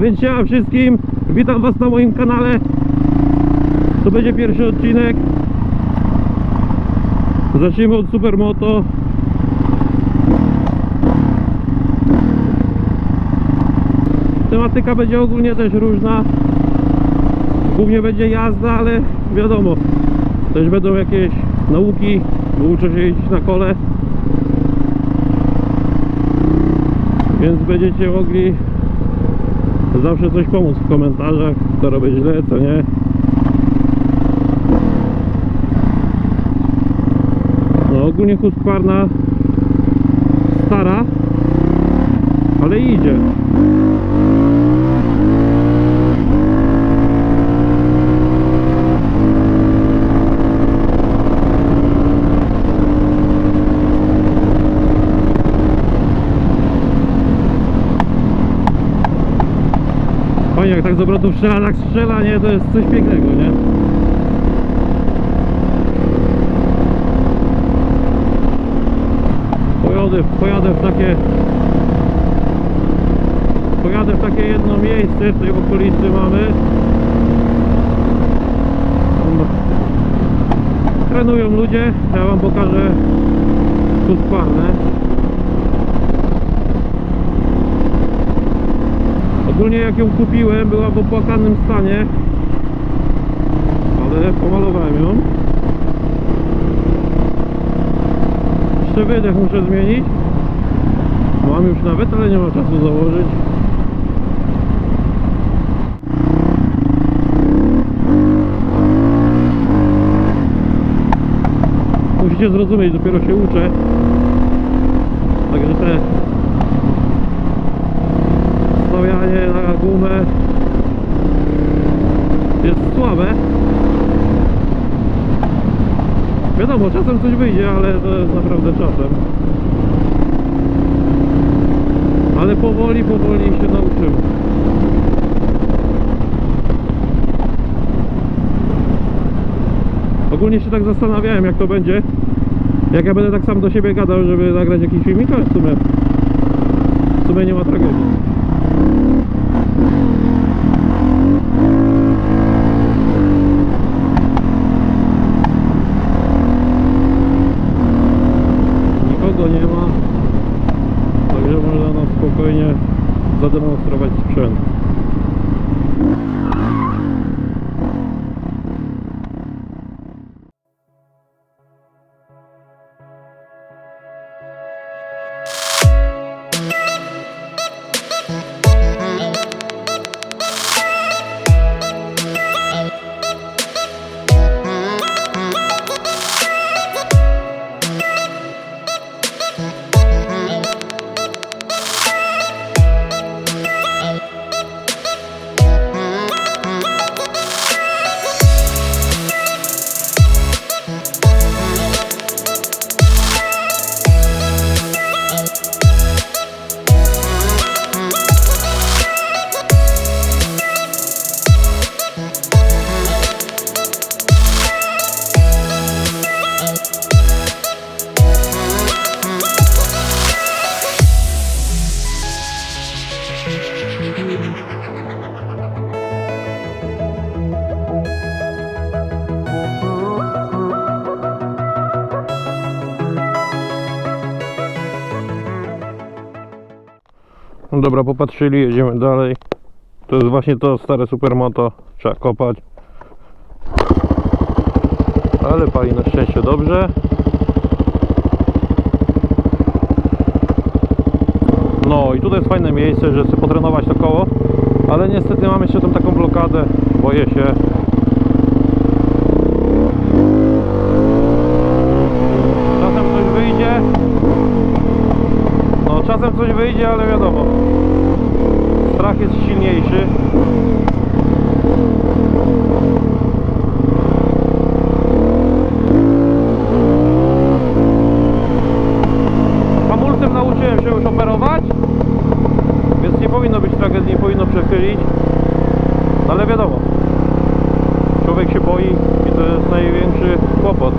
A więc siema wszystkim, witam was na moim kanale. To będzie pierwszy odcinek. Zacznijmy od Supermoto. Tematyka będzie ogólnie też różna. Głównie będzie jazda, ale wiadomo Też będą jakieś nauki, uczę się jeździć na kole. Więc będziecie mogli zawsze coś pomóc w komentarzach, co robię źle, co nie. No ogólnie Husqvarna stara, ale idzie. Jak tak z obrotów strzela, tak strzela, nie? To jest coś pięknego, nie? Pojadę, pojadę w takie Pojadę w takie jedno miejsce, tutaj w okolicy mamy Trenują ludzie, ja wam pokażę Husqvarnę Ogólnie jak ją kupiłem była w opłakanym stanie Ale pomalowałem ją. Jeszcze wydech muszę zmienić. Mam już nawet, ale nie ma czasu założyć. Musicie zrozumieć, dopiero się uczę. Także te stawianie na gumę jest słabe. Wiadomo, czasem coś wyjdzie, ale to jest naprawdę czasem. Ale powoli, powoli się nauczymy. Ogólnie się tak zastanawiałem jak to będzie. Jak ja będę tak sam do siebie gadał, żeby nagrać jakiś filmik, ale w sumie w sumie nie ma tragedii Thank you. No dobra, popatrzyli, jedziemy dalej. To jest właśnie to stare supermoto. Trzeba kopać. Ale pali na szczęście dobrze. No i tutaj jest fajne miejsce, że chcę potrenować to koło. Ale niestety mam jeszcze tam taką blokadę. Boję się. Czasem coś wyjdzie. No czasem coś wyjdzie, ale wiadomo. Strach jest silniejszy. Hamulcem nauczyłem się już operować, więc nie powinno być tragedii, nie powinno przechylić. No ale wiadomo, człowiek się boi i to jest największy kłopot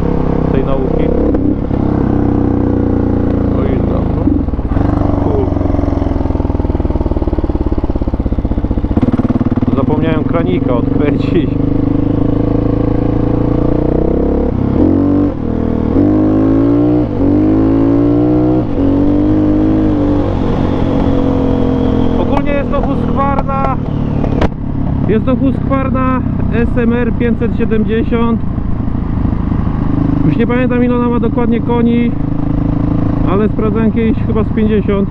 tej nauki. No. Cool. silnika odkręcić. Ogólnie jest to Husqvarna jest to Husqvarna SMR 570 Już nie pamiętam ile ona ma dokładnie koni Ale sprawdzałem kiedyś chyba z 50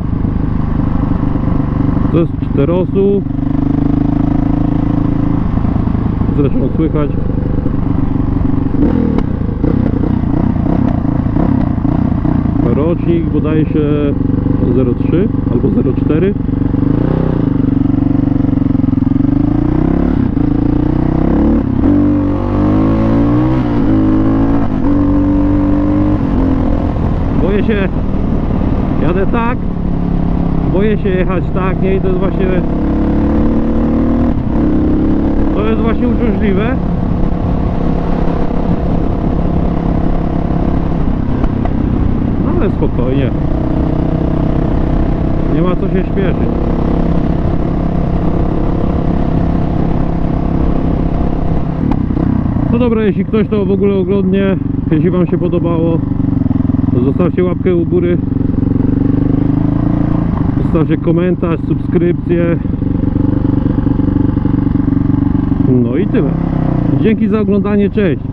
To jest czterosu Zresztą słychać. Rocznik się 03 albo 04 jadę tak. Boję się jechać tak nie i to jest właśnie to jest właśnie uciążliwe. No, ale spokojnie. Nie ma co się śpieszyć. No dobra, jeśli ktoś to w ogóle oglądnie jeśli wam się podobało zostawcie łapkę u góry. Zostawcie komentarz, subskrypcję. No i tyle. Dzięki za oglądanie, cześć